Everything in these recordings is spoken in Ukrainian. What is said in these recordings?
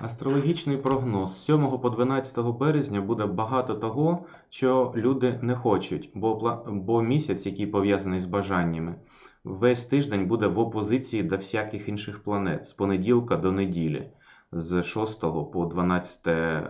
Астрологічний прогноз з 7 по 12 березня буде багато того, що люди не хочуть, бо, бо місяць, який пов'язаний з бажаннями, весь тиждень буде в опозиції до всяких інших планет з понеділка до неділі, з 6 по 12 е,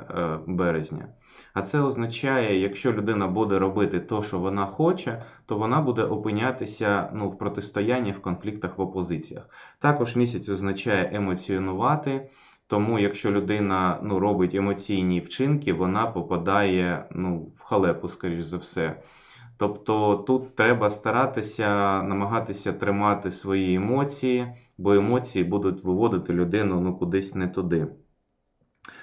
березня. А це означає, якщо людина буде робити те, що вона хоче, то вона буде опинятися ну, в протистоянні, в конфліктах, в опозиціях. Також місяць означає емоціонувати. Тому, якщо людина ну, робить емоційні вчинки, вона попадає ну, в халепу, скоріш за все. Тобто тут треба старатися намагатися тримати свої емоції, бо емоції будуть виводити людину ну, кудись не туди.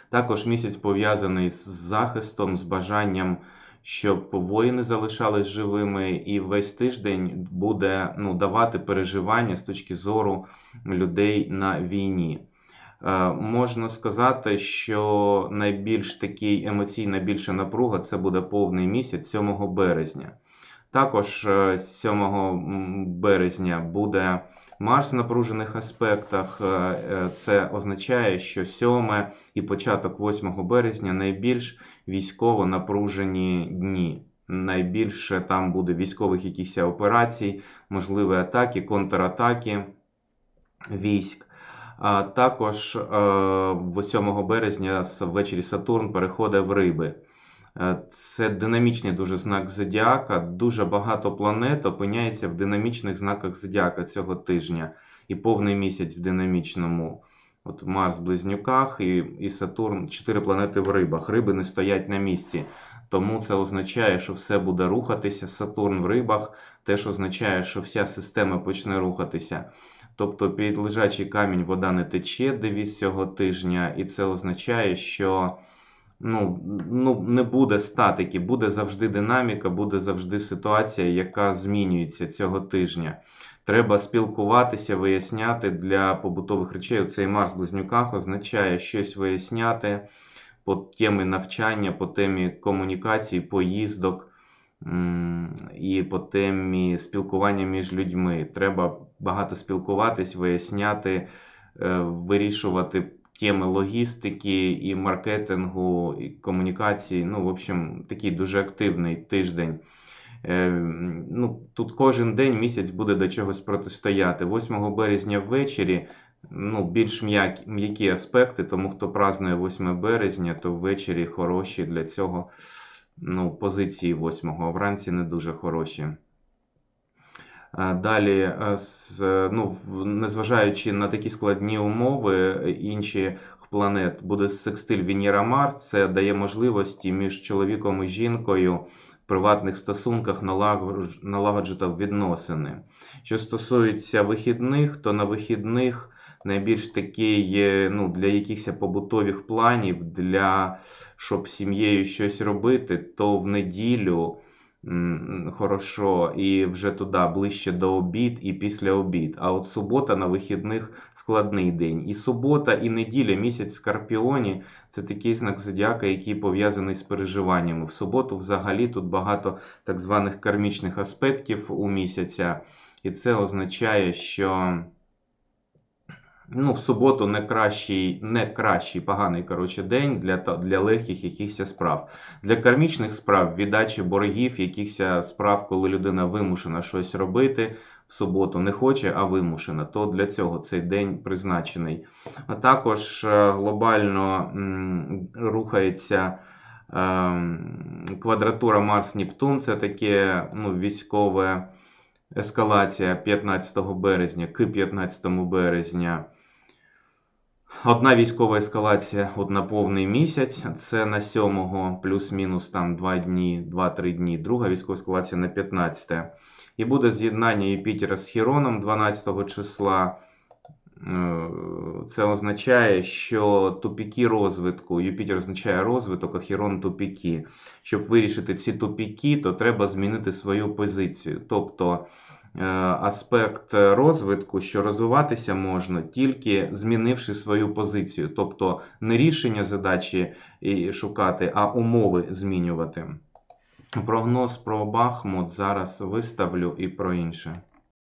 Також місяць пов'язаний з захистом, з бажанням, щоб воїни залишались живими, і весь тиждень буде ну, давати переживання з точки зору людей на війні. Е, Можна сказати, що найбільш такий емоційна більша напруга це буде повний місяць 7 березня. Також е, 7 березня буде Марс в напружених аспектах. Е, е, Це означає, що 7 і початок 8 березня найбільш військово напружені дні. Найбільше там буде військових якихось операцій, можливі атаки, контратаки військ. А також е, 7 березня ввечері Сатурн переходить в риби. Е, Це динамічний дуже знак зодіака. Дуже багато планет опиняється в динамічних знаках зодіака цього тижня. І повний місяць в динамічному. От Марс в близнюках і, і Сатурн, чотири планети в рибах. Риби не стоять на місці. Тому це означає, що все буде рухатися. Сатурн в рибах теж означає, що вся система почне рухатися. Тобто під лежачий камінь вода не тече девіз цього тижня, і це означає, що ну, ну, не буде статики, буде завжди динаміка, буде завжди ситуація, яка змінюється цього тижня. Треба спілкуватися, виясняти для побутових речей. Цей Марс в близнюках означає щось виясняти по темі навчання, по темі комунікації, поїздок і по темі спілкування між людьми. Треба багато спілкуватись, виясняти, е, вирішувати теми логістики і маркетингу, і комунікації. Ну, в общем, такий дуже активний тиждень. Е, Ну, тут кожен день місяць буде до чогось протистояти. 8 березня ввечері ну, більш м'які, аспекти, тому хто празднує 8 березня, то ввечері хороші для цього ну, позиції 8, а вранці не дуже хороші. Далі, е, ну, незважаючи на такі складні умови, е, інші планет буде секстиль Венера Марс. Це дає можливості між чоловіком і жінкою в приватних стосунках налагодж- налагоджувати відносини. Що стосується вихідних, то на вихідних найбільш такий ну, для якихось побутових планів, для щоб сім'єю щось робити, то в неділю. Хорошо, і вже туди ближче до обід і після обід. А от субота на вихідних складний день. І субота, і неділя, місяць Скорпіоні це такий знак зодіака, який пов'язаний з переживаннями. В суботу взагалі тут багато так званих кармічних аспектів у місяця. І це означає, що ну, в суботу не кращий, не кращий поганий коротше, день для, для легких якихось справ. Для кармічних справ, віддачі боргів, якихось справ, коли людина вимушена щось робити в суботу, не хоче, а вимушена, то для цього цей день призначений. А також е, глобально м, рухається ем, квадратура Марс-Нептун, це таке ну, військове ескалація 15 березня, к 15 березня. Одна військова ескалація от на повний місяць, це на 7 плюс-мінус там 2 дні, 2-3 дні. Друга військова ескалація на 15. І буде з'єднання Юпітера з Хіроном 12 числа. Це означає, що тупіки розвитку, Юпітер означає розвиток, а Хірон тупіки. Щоб вирішити ці тупіки, то треба змінити свою позицію. Тобто е, аспект розвитку, що розвиватися можна тільки змінивши свою позицію. Тобто не рішення задачі шукати, а умови змінювати. Прогноз про Бахмут зараз виставлю і про інше.